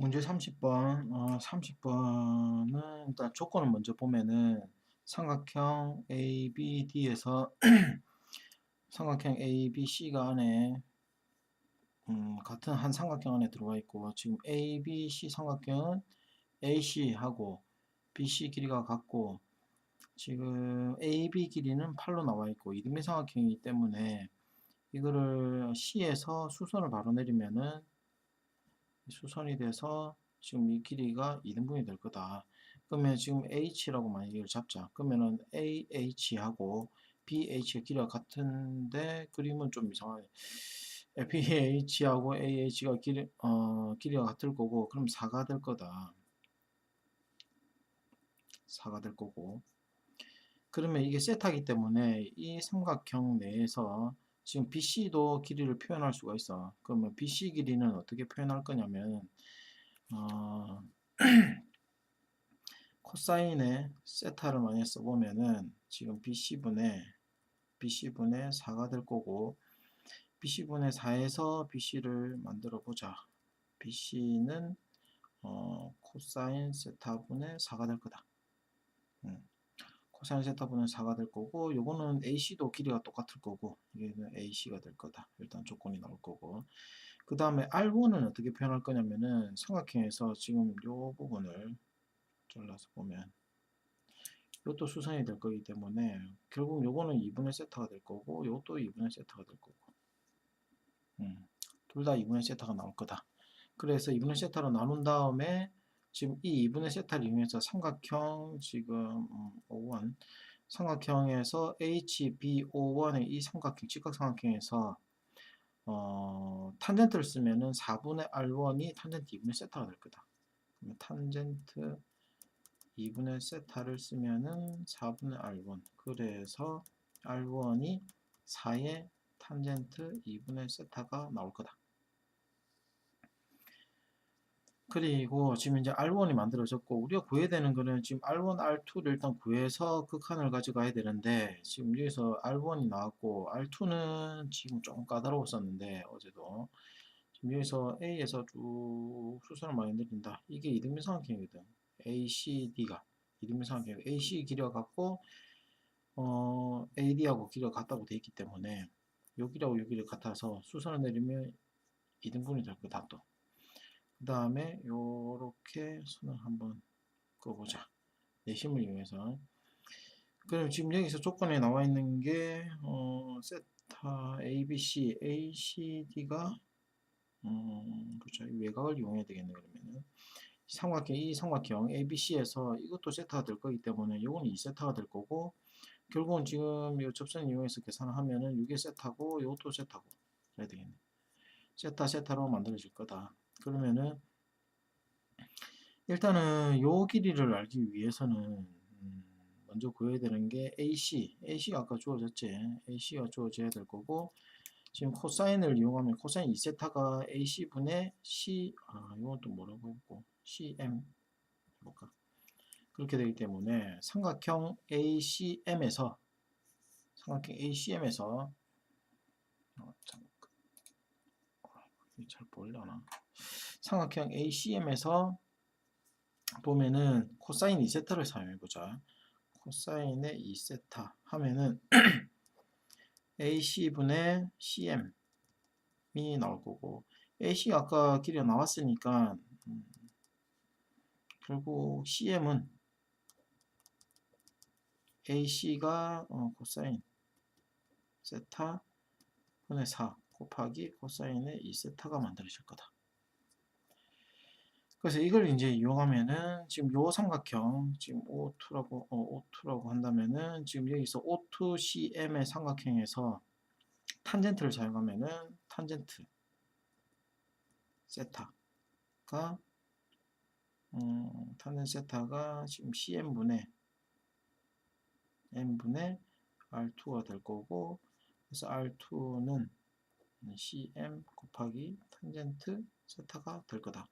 문제 30번, 어, 30번은 일단 조건을 먼저 보면은 삼각형 ABD에서 삼각형 ABC가 안에 음, 같은 한 삼각형 안에 들어와 있고 지금 ABC 삼각형은 AC하고 BC 길이가 같고 지금 AB 길이는 8로 나와 있고 이등변 삼각형이기 때문에 이거를 C에서 수선을 바로 내리면은 수선이 돼서 지금 이 길이가 2등분이 될 거다. 그러면 지금 H라고 만약에 이걸 잡자. 그러면은 AH하고 BH의 길이가 같은데 그림은 좀 이상하네. BH하고 AH가 길이, 어, 길이가 같을 거고 그럼 4가 될 거다. 4가 될 거고 그러면 이게 세타기 때문에 이 삼각형 내에서 지금 BC도 길이를 표현할 수가 있어. 그러면 BC 길이는 어떻게 표현할 거냐면 어, 코사인의 세타를 많이 써보면은 지금 BC분의 BC분의 4가 될 거고 BC분의 4에서 BC를 만들어 보자. BC는 어, 코사인 세타분의 4가 될 거다. 음. 코사인 세타분의 4가 될 거고 요거는 AC도 길이가 똑같을 거고 이게는 AC가 될 거다. 일단 조건이 나올 거고 그 다음에 R1은 어떻게 표현할 거냐면은 삼각형에서 지금 요 부분을 잘라서 보면 이것도 수선이 될 거기 때문에 결국 요거는 2분의 세타가 될 거고 요것도 2분의 세타가 될 거고 음, 둘 다 2분의 세타가 나올 거다. 그래서 2분의 세타로 나눈 다음에 지금 이 2분의 세타를 이용해서 삼각형 지금 음, O1 삼각형에서 HBO1의 이 삼각형 직각삼각형에서 어, 탄젠트를 쓰면은 4분의 R1이 탄젠트 2분의 세타가 될 거다. 그러면 탄젠트 2분의 세타를 쓰면은 4분의 R1 그래서 R1이 4의 탄젠트 2분의 세타가 나올 거다. 그리고 지금 이제 R1이 만들어졌고 우리가 구해야 되는 거는 지금 R1, R2를 일단 구해서 극한을 가져가야 되는데 지금 여기서 R1이 나왔고 R2는 지금 조금 까다로웠었는데 어제도 지금 여기서 A에서 쭉 수선을 많이 내린다. 이게 이등변 삼각형이거든. ACD가 이등변 삼각형 AC 길이가 같고 어, AD하고 길이가 같다고 되어 있기 때문에 여기라고 여기를 같아서 수선을 내리면 이등분이 될 거다 또. 그 다음에 요렇게 선을 한번 그어보자. 내심을 이용해서. 그럼 지금 여기서 조건에 나와 있는 게 어, 세타 ABC ACD가 음, 그렇죠. 외곽을 이용해야 되겠네 그러면은. 삼각형 이 삼각형 ABC에서 이것도 세타가 될 거기 때문에 요거는 2세타가 될 거고 결국은 지금 이 접선을 이용해서 계산을 하면은 이게 세타고 이것도 세타고 그래야 되겠네. 세타 세타로 만들어질 거다 그러면은 일단은 요 길이를 알기 위해서는 음, 먼저 구해야 되는 게 AC, AC가 아까 주어졌지? AC가 주어져야 될 거고 지금 코사인을 이용하면 코사인 2세타가 AC분의 C, 아 이건 또 뭐라고 했고 CM 해볼까? 그렇게 되기 때문에 삼각형 ACM에서 삼각형 ACM에서 어, 잘 보려나 삼각형 ACM에서 보면은 코사인 2세타를 사용해보자. 코사인의 2세타 하면은 AC분의 CM이 나올 거고 AC 아까 길이가 나왔으니까 음, 결국 CM은 AC가 어, 코사인 세타 분의 4 곱하기 코사인의 2세타가 만들어질 거다. 그래서 이걸 이제 이용하면은 지금 요 삼각형 지금 O2라고 어, O2라고 한다면은 지금 여기서 O2CM의 삼각형에서 탄젠트를 사용하면은 탄젠트 세타가 음, 탄젠트 세타가 지금 CM분의 M분의 R2가 될 거고 그래서 R2는 CM 곱하기 탄젠트 세타가 될 거다.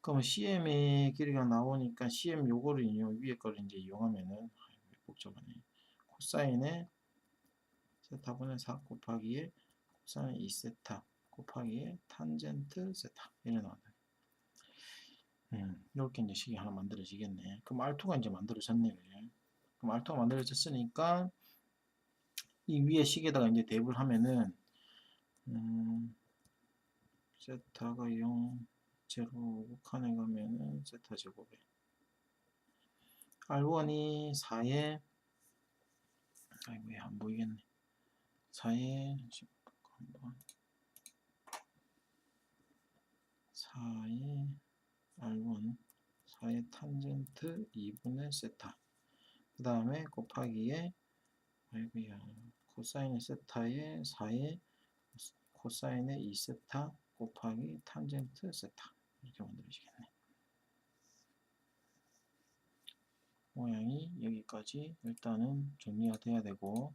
그럼 CM의 길이가 나오니까 CM 요거를 인용 위에 거를 이제 이용하면은 복잡하네. 코사인의 세타분의 4 곱하기에 코사인 2세타 곱하기에 탄젠트 세타 이래 나온다. 음, 이렇게 이제 식이 하나 만들어지겠네. 그럼 R2가 이제 만들어졌네. 그지? 그럼 R2가 만들어졌으니까 이 위에 식에다가 이제 대입을 하면은 음, 세타가 0, 제로 칸에 가면은 세타 제곱에. R1이 4에 아이고 얘안 보이겠네. 4에 한번 4에 R1 4의 탄젠트 2분의 세타 그 다음에 곱하기에 아이고야 코사인의 세타에 4의 코사인의 2세타 곱하기 탄젠트 세타. 이렇게 만들어지겠네. 모양이 여기까지 일단은 정리가 돼야 되고